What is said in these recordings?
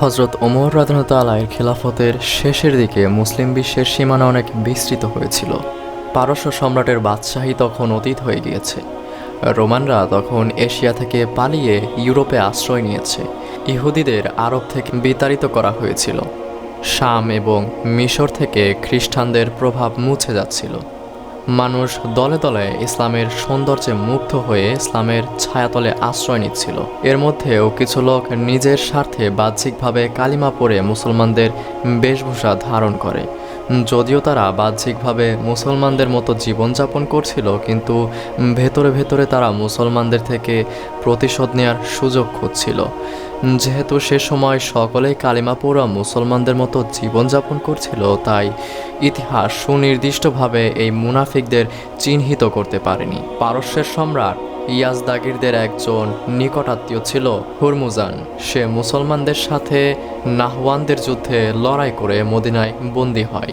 হজরত ওমর রাজনতালায়ের খিলাফতের শেষের দিকে মুসলিম বিশ্বের সীমানা অনেক বিস্তৃত হয়েছিল। পারস্য সম্রাটের বাদশাহী তখন অতীত হয়ে গিয়েছে। রোমানরা তখন এশিয়া থেকে পালিয়ে ইউরোপে আশ্রয় নিয়েছে। ইহুদিদের আরব থেকে বিতাড়িত করা হয়েছিল। শাম এবং মিশর থেকে খ্রিস্টানদের প্রভাব মুছে যাচ্ছিল। মানুষ দলে দলে ইসলামের সৌন্দর্যে মুগ্ধ হয়ে ইসলামের ছায়াতলে আশ্রয় নিচ্ছিল। এর মধ্যেও কিছু লোক নিজের স্বার্থে বাহ্যিকভাবে কালিমা পরে মুসলমানদের বেশভূষা ধারণ করে। যদিও তারা বাহ্যিকভাবে মুসলমানদের মতো জীবনযাপন করছিল, কিন্তু ভেতরে ভেতরে তারা মুসলমানদের থেকে প্রতিশোধ নেওয়ার সুযোগ খুঁজছিল। যেহেতু সে সময় সকলেই কালিমা মুসলমানদের মতো জীবনযাপন করছিল, তাই ইতিহাস সুনির্দিষ্টভাবে এই মুনাফিকদের চিহ্নিত করতে পারেনি। পারস্যের সম্রাট ইয়াজদাগিরদের একজন নিকটাত্মীয় ছিল হুরমুজান। সে মুসলমানদের সাথে নাহওয়ানদের যুদ্ধে লড়াই করে মদিনায় বন্দী হয়।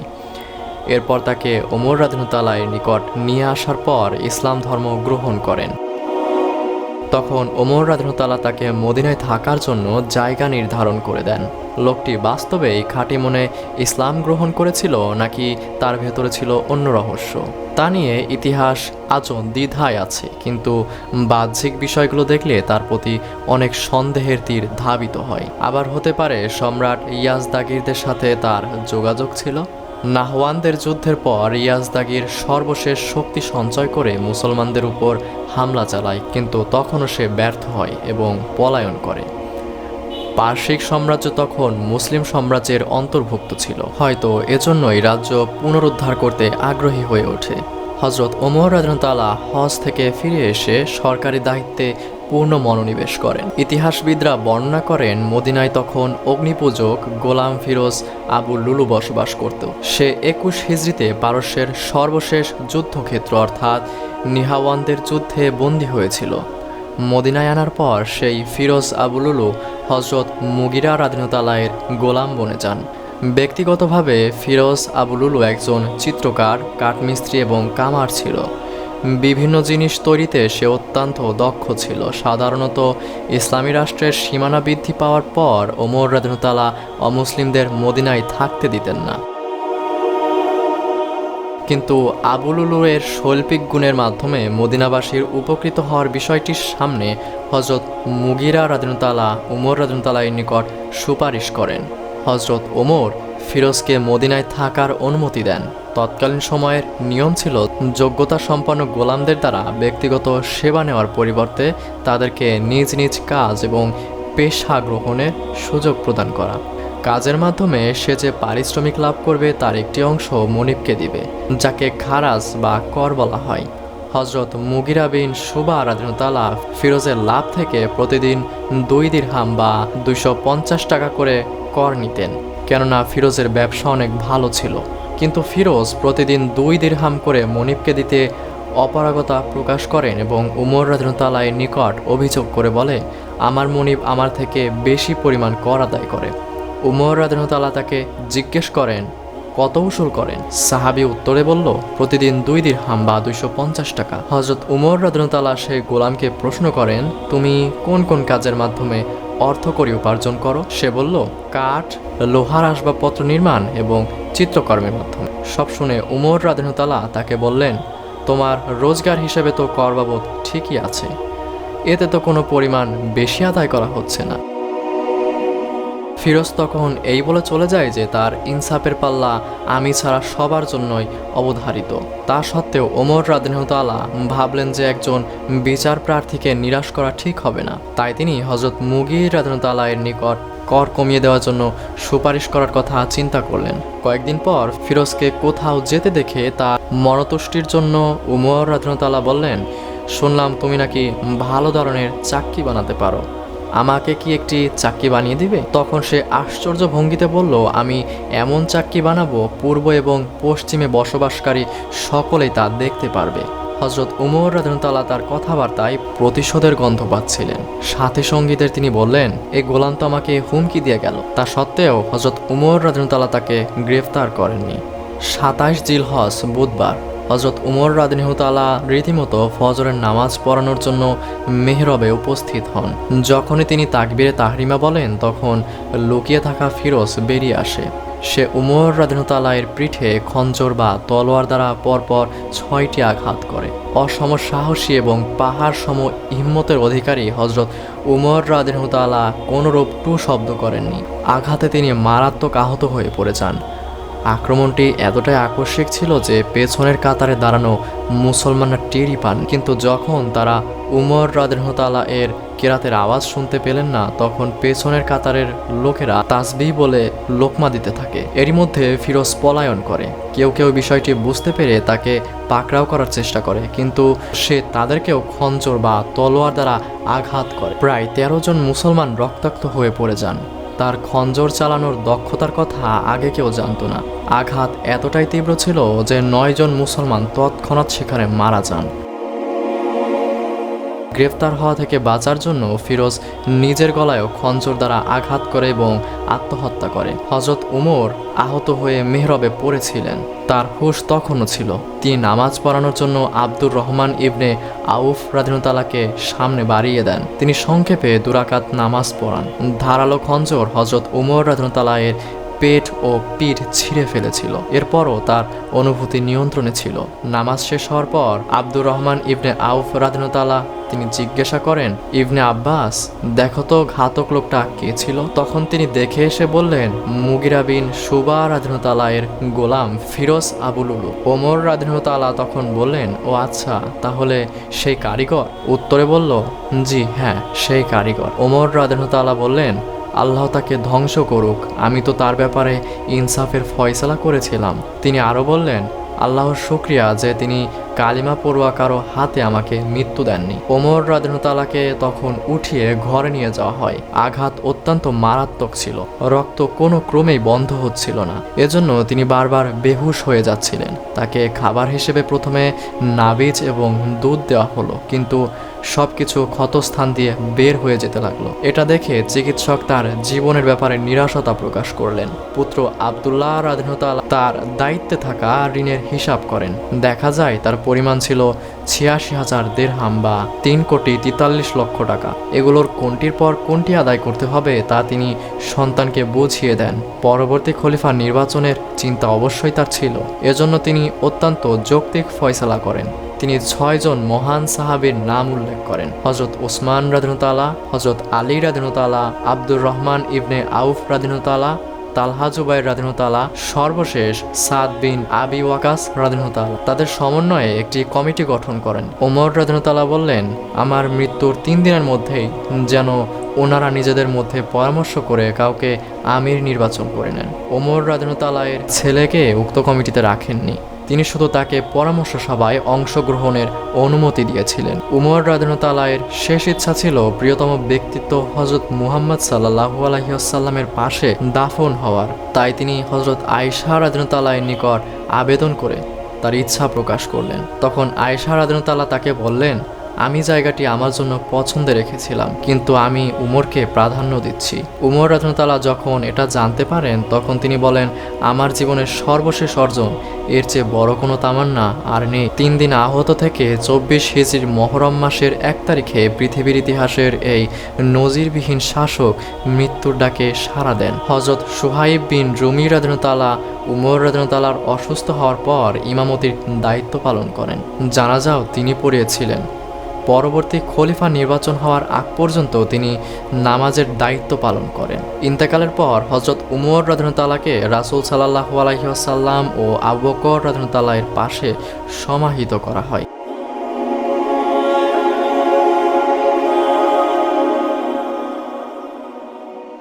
এরপর তাকে ওমর রাজনতালায় নিকট নিয়ে আসার পর ইসলাম ধর্ম গ্রহণ করেন। তখন ওমর রাজনতালা তাকে মদিনায় থাকার জন্য জায়গা নির্ধারণ করে দেন। লোকটি বাস্তবেই খাঁটি মনে ইসলাম গ্রহণ করেছিল নাকি তার ভেতরে ছিল অন্য রহস্য? তা নিয়ে ইতিহাস আজও দ্বিধায় আছে, কিন্তু বাহ্যিক বিষয়গুলো দেখলে তার প্রতি অনেক সন্দেহের তীর ধাবিত হয়। আবার হতে পারে সম্রাট ইয়াজদাগিরদের সাথে তার যোগাযোগ ছিল। নাহওয়ানদের যুদ্ধের পর ইয়াজদাগির সর্বশেষ শক্তি সঞ্চয় করে মুসলমানদের উপর হামলা চালায়, কিন্তু তখনও সে ব্যর্থ হয় এবং পলায়ন করে। পার্শ্বিক সাম্রাজ্য তখন মুসলিম সাম্রাজ্যের অন্তর্ভুক্ত ছিল। হয়তো এজন্যই রাজ্য পুনরুদ্ধার করতে আগ্রহী হয়ে ওঠে। হজরত ওমর রাজনতালা হজ থেকে ফিরে এসে সরকারি দায়িত্বে পূর্ণ মনোনিবেশ করেন। ইতিহাসবিদরা বর্ণনা করেন, মদিনায় তখন অগ্নিপূজক গোলাম ফিরোজ আবু লুলু বসবাস করত। সে একুশ হিজড়িতে পারস্যের সর্বশেষ যুদ্ধক্ষেত্র অর্থাৎ নিহাওয়ানদের যুদ্ধে বন্দী হয়েছিল। মদিনায় আনার পর সেই ফিরোজ আবুলুলু হজরত মুগিরা রাদিনতালায়ের গোলাম বনে যান। ব্যক্তিগতভাবে ফিরোজ আবুলুলু একজন চিত্রকার, কাঠমিস্ত্রি এবং কামার ছিল। বিভিন্ন জিনিস তৈরিতে সে অত্যন্ত দক্ষ ছিল। সাধারণত ইসলামী রাষ্ট্রের সীমানা বৃদ্ধি পাওয়ার পর ওমর রাদিনতালা অমুসলিমদের মদিনায় থাকতে দিতেন না। কিন্তু আবুলুলু এর শৈল্পিক গুণের মাধ্যমে মদিনাবাসীর উপকৃত হওয়ার বিষয়টির সামনে হজরত মুগিরা রাজনতালা উমর রাজনতালার নিকট সুপারিশ করেন। হজরত ওমর ফিরোজকে মদিনায় থাকার অনুমতি দেন। তৎকালীন সময়ের নিয়ম ছিল যোগ্যতা সম্পন্ন গোলামদের দ্বারা ব্যক্তিগত সেবা নেওয়ার পরিবর্তে তাদেরকে নিজ নিজ কাজ এবং পেশা গ্রহণের সুযোগ প্রদান করা। কাজের মাধ্যমে সে যে পারিশ্রমিক লাভ করবে তার একটি অংশ মনিবকে দিবে, যাকে খারাজ বা কর বলা হয়। হজরত মুগিরা বিন সুবা রাজনতালা ফিরোজের লাভ থেকে প্রতিদিন দুই দিরহাম বা দুইশো পঞ্চাশ টাকা করে কর নিতেন, কেননা ফিরোজের ব্যবসা অনেক ভালো ছিল। কিন্তু ফিরোজ প্রতিদিন দুই দিরহাম করে মনিবকে দিতে অপারগতা প্রকাশ করেন এবং উমর রাজনতালায় নিকট অভিযোগ করে বলে, আমার মনিব আমার থেকে বেশি পরিমাণ কর আদায় করে। উমর রাজনতালা তাকে জিজ্ঞেস করেন, কত উসুল করেন? সাহাবি উত্তরে বলল, প্রতিদিন দুই দিন হাম বা দুইশো পঞ্চাশ টাকা। হজরত উমর রাজনতালা সেই গোলামকে প্রশ্ন করেন, তুমি কোন কোন কাজের মাধ্যমে অর্থ করে উপার্জন করো। সে বলল, কাঠ, লোহার আসবাবপত্র নির্মাণ এবং চিত্রকর্মের মাধ্যমে। সব শুনে উমর রাধেনুতালা তাকে বললেন, তোমার রোজগার হিসেবে তো কর বাবদ ঠিকই আছে। এতে তো কোনো পরিমাণ বেশি আদায় করা হচ্ছে না। ফিরোজ তখন এই বলে চলে যায় যে তার ইনসাফের পাল্লা আমি ছাড়া সবার জন্যই অবধারিত। তা সত্ত্বেও ওমর রাদিনতালা ভাবলেন যে একজন বিচার প্রার্থীকে নিরাশ করা ঠিক হবে না। তাই তিনি হজরত মুগির রাদিনতালা এর নিকট কর কমিয়ে দেওয়ার জন্য সুপারিশ করার কথা চিন্তা করলেন। কয়েকদিন পর ফিরোজকে কোথাও যেতে দেখে তার মরতুষ্টির জন্য উমর রাদিনতালা বললেন, শুনলাম তুমি নাকি ভালো ধরনের চাক্কি বানাতে পারো। আমাকে কি একটি চাক্কি বানিয়ে দিবে? তখন সে আশ্চর্য ভঙ্গিতে বলল, আমি এমন চাক্কি বানাবো, পূর্ব এবং পশ্চিমে বসবাসকারী সকলেই তা দেখতে পারবে। হজরত উমর রাজনতালা তার কথাবার্তায় প্রতিশোধের গন্ধ পাচ্ছিলেন। সাথে সঙ্গীদের তিনি বললেন এই গোলাম তো আমাকে হুমকি দিয়ে গেল। তা সত্ত্বেও হজরত উমর রাজনতালা তাকে গ্রেফতার করেননি। সাতাশ জিল হজ বুধবার। হজরত উমর রাদিনহতালা রীতিমতো ফজরের নামাজ পড়ানোর জন্য মেহরবে উপস্থিত হন। যখনই তিনি তাকবিরে তাহরিমা বলেন, তখন লুকিয়ে থাকা ফিরোজ বেরিয়ে আসে। সে উমর রাদিনতালায়ের পিঠে খঞ্জর বা তলোয়ার দ্বারা পরপর ছয়টি আঘাত করে। অসম সাহসী এবং পাহাড় সম হিম্মতের অধিকারী হজরত উমর রাদিনতালা কোনোরূপ টু শব্দ করেননি। আঘাতে তিনি মারাত্মক আহত হয়ে পড়ে যান। আক্রমণটি এতটাই আকস্মিক ছিল যে পেছনের কাতারে দাঁড়ানো মুসলমানরা টেরই পান। কিন্তু যখন তারা উমর রাদিনতালা এর কেরাতের আওয়াজ শুনতে পেলেন না, তখন পেছনের কাতারের লোকেরা তাসবি বলে লোকমা দিতে থাকে। এরই মধ্যে ফিরোজ পলায়ন করে। কেউ কেউ বিষয়টি বুঝতে পেরে তাকে পাকড়াও করার চেষ্টা করে, কিন্তু সে তাদেরকেও খঞ্জর বা তলোয়ার দ্বারা আঘাত করে। প্রায় তেরো জন মুসলমান রক্তাক্ত হয়ে পড়ে যান। তার খঞ্জর চালানোর দক্ষতার কথা আগে কেউ জানত না। আঘাত এতটাই তীব্র ছিল যে নয়জন মুসলমান তৎক্ষণাৎ সেখানে মারা যান। গ্রেফতার হওয়া থেকে বাঁচার জন্য ফিরোজ নিজের গলায়ও খঞ্জর দ্বারা আঘাত করে এবং আত্মহত্যা করে। হজরত উমর আহত হয়ে মেহরবে পড়েছিলেন। তার হুশ তখনও ছিল। তিনি নামাজ পড়ানোর জন্য আব্দুর রহমান ইবনে আউফ রাদিনতালাকে সামনে বাড়িয়ে দেন। তিনি সংক্ষেপে দুরাকাত নামাজ পড়ান। ধারালো খঞ্জর হজরত উমর রাদিনতালায়ের পেট ও পিঠ ছিঁড়ে ফেলেছিল। এরপরও তার অনুভূতি নিয়ন্ত্রণে ছিল। নামাজ শেষ হওয়ার পর আব্দুর রহমান ইবনে আউফ রাদিনতালা তিনি জিজ্ঞাসা করেন, ইবনে আব্বাস, দেখো তো ঘাতক লোকটা কে ছিল? তখন তিনি দেখে এসে বললেন, মুগিরা বিন সুবা রাদিনতালা এর গোলাম ফিরোজ আবুলুলু ওমর রাদিনতালা তখন বললেন, ও আচ্ছা তাহলে সেই কারিগর? উত্তরে বলল, জি হ্যাঁ সেই কারিগর। ওমর রাদিনতালা বললেন আল্লাহ তাকে ধ্বংস করুক। আমি তো তার ব্যাপারে ইনসাফের ফয়সলা করেছিলাম। তিনি আরও বললেন, আল্লাহর শুক্রিয়া যে তিনি কালিমা পড়ুয়া কারও হাতে আমাকে মৃত্যু দেননি। ওমর রাদিনতালাকে তখন উঠিয়ে ঘরে নিয়ে যাওয়া হয়। আঘাত অত্যন্ত মারাত্মক ছিল। রক্ত কোনো ক্রমেই বন্ধ হচ্ছিল না। এজন্য তিনি বারবার বেহুশ হয়ে যাচ্ছিলেন। তাকে খাবার হিসেবে প্রথমে নাবিজ এবং দুধ দেওয়া হলো, কিন্তু সবকিছু ক্ষতস্থান দিয়ে বের হয়ে যেতে লাগল। এটা দেখে চিকিৎসক তার জীবনের ব্যাপারে নিরাশতা প্রকাশ করলেন। পুত্র আবদুল্লাহ রাদিনতাল তার দায়িত্বে থাকা ঋণের হিসাব করেন। দেখা যায় তার পরিমাণ ছিল ছিয়াশি হাজার দেড়হাম বা তিন কোটি তেতাল্লিশ লক্ষ টাকা। এগুলোর কোনটির পর কোনটি আদায় করতে হবে তা তিনি সন্তানকে বুঝিয়ে দেন। পরবর্তী খলিফা নির্বাচনের চিন্তা অবশ্যই তার ছিল। এজন্য তিনি অত্যন্ত যৌক্তিক ফয়সালা করেন। তিনি ছয়জন মহান সাহাবীর নাম উল্লেখ করেন। হজরত ওসমান রাদিনতালা হজরত আলী রাদিনতালা আব্দুর রহমান ইবনে আউফ রাদিনতালা তালহা জুবাইর রাধিনতালা সর্বশেষ সাদ বিন আবি ওয়াকাস রাধিনতালা তাদের সমন্বয়ে একটি কমিটি গঠন করেন। ওমর রাধিনতালা বললেন, আমার মৃত্যুর তিন দিনের মধ্যেই যেন ওনারা নিজেদের মধ্যে পরামর্শ করে কাউকে আমির নির্বাচন করে নেন। ওমর রাজনতালায়ের ছেলেকে উক্ত কমিটিতে রাখেননি। তিনি শুধু তাকে পরামর্শ সভায় অংশগ্রহণের অনুমতি দিয়েছিলেন। উমর রাজনতালায়ের শেষ ইচ্ছা ছিল প্রিয়তম ব্যক্তিত্ব হজরত মুহাম্মদ সাল্লাহু আলহিহাসাল্লামের পাশে দাফন হওয়ার। তাই তিনি হজরত আয়সা রাজনতালায়ের নিকট আবেদন করে তার ইচ্ছা প্রকাশ করলেন। তখন আয়সা রাজনতালা তাকে বললেন আমি জায়গাটি আমার জন্য পছন্দে রেখেছিলাম, কিন্তু আমি উমরকে প্রাধান্য দিচ্ছি। উমর রত্নতালা যখন এটা জানতে পারেন, তখন তিনি বলেন, আমার জীবনের সর্বশেষ অর্জন, এর চেয়ে বড় কোনো তামান্না আর নেই। তিন দিন আহত থেকে চব্বিশ হিজির মহরম মাসের এক তারিখে পৃথিবীর ইতিহাসের এই নজিরবিহীন শাসক মৃত্যুর ডাকে সাড়া দেন। হজরত সুহাইব বিন রুমি রাদনতালা উমর রাদনতালার অসুস্থ হওয়ার পর ইমামতির দায়িত্ব পালন করেন। জানাজাও তিনি পড়িয়েছিলেন। পরবর্তী খলিফা নির্বাচন হওয়ার আগ পর্যন্ত তিনি নামাজের দায়িত্ব পালন করেন। ইন্তেকালের পর হজরত উমর রাধনতালাকে রাসুল সাল্লাহ আলহিহাসাল্লাম ও আবু বকর রাধনতালাহের পাশে সমাহিত করা হয়।